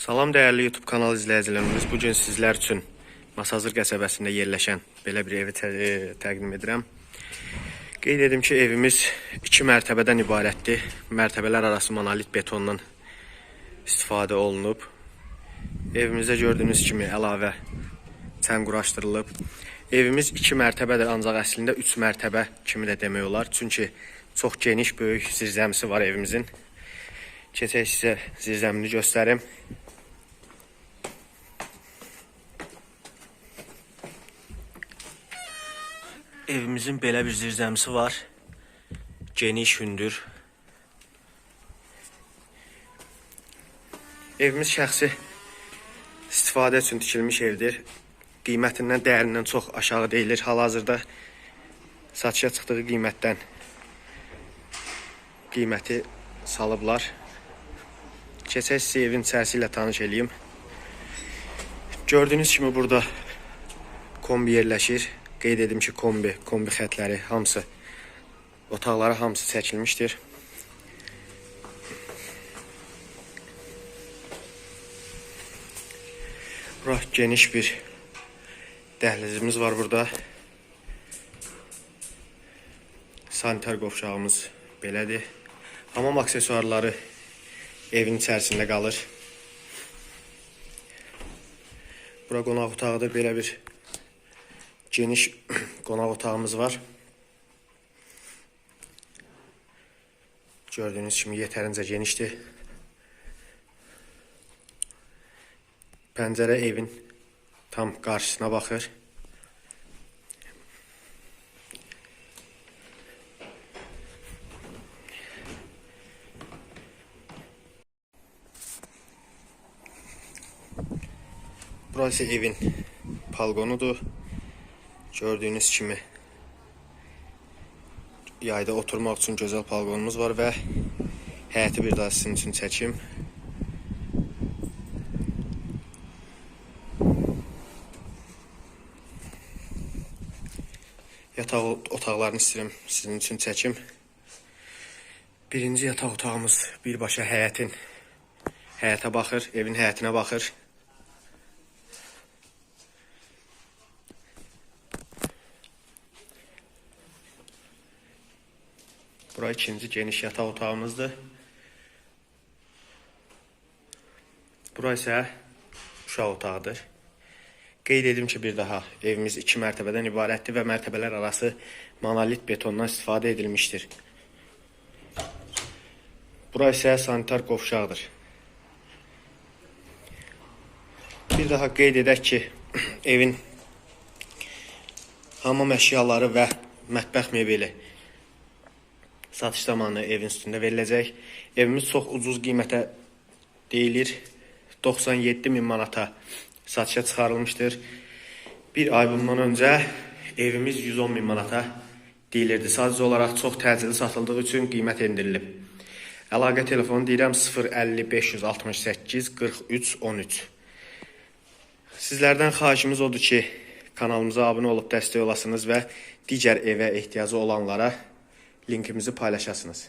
Salam dəyərli YouTube kanal izləyicilərimiz. Bu gün sizlər üçün Masazır qəsəbəsində yerləşən belə bir evi tə e, təqdim edirəm. Qeyd edim ki, evimiz 2 mərtəbədən ibarətdir. Mərtəbələr arası monolit betondan istifadə olunub. Evimizdə gördüyünüz kimi əlavə çən quraşdırılıb. Evimiz 2 mərtəbədir, ancaq əslində 3 mərtəbə kimi də demək olar. Çünki çox geniş, böyük zirzəmisi var evimizin. Keçək sizə zirzəmini göstərim. Evimizin belə bir zirzəmisi var. Geniş, hündür. Evimiz şəxsi istifadə üçün tikilmiş evdir. Qiymətindən, dəyərindən çox aşağı deyilir. Hal-hazırda satışa çıxdığı qiymətdən qiyməti salıblar. Keçək sizə evin içərisi ilə tanış eləyim. Gördüyünüz kimi burada kombi yerləşir. Qeyd edim ki, kombi, kombi xətləri hamısı otaqlara hamısı çəkilmişdir. Bura geniş bir dəhlizimiz var burada. Sanitar qovşağımız belədir. Hamam aksesuarları evin içərisində qalır. Bura qonaq otağıdır. Belə bir geniş qonaq otağımız var. Gördüyünüz kimi yetərincə genişdir. Pəncərə evin tam qarşısına baxır. Burası evin balkonudur. Gördüyünüz kimi yayda oturmaq üçün gözəl balkonumuz var və həyəti bir daha sizin üçün çəkim. Yataq otaqlarını istəyirəm sizin üçün çəkim. Birinci yataq otağımız birbaşa həyətin həyətə baxır, evin həyətinə baxır. Bura ikinci geniş yataq otağımızdır. Bura isə uşaq otağıdır. Qeyd edim ki, bir daha evimiz iki mərtəbədən ibarətdir və mərtəbələr arası monolit betondan istifadə edilmişdir. Bura isə sanitar qovşaqdır. Bir daha qeyd edək ki, evin hamam əşyaları və mətbəx mebeli satış zamanı evin üstündə veriləcək. Evimiz çox ucuz qiymətə deyilir. 97 min manata satışa çıxarılmışdır. Bir ay bundan öncə evimiz 110 min manata deyilirdi. Sadəcə olaraq çox təcili satıldığı üçün qiymət endirilib. Əlaqə telefonu deyirəm 050 568 43 13. Sizlərdən xahişimiz odur ki, kanalımıza abunə olub dəstək olasınız və digər evə ehtiyacı olanlara linkimizi paylaşasınız.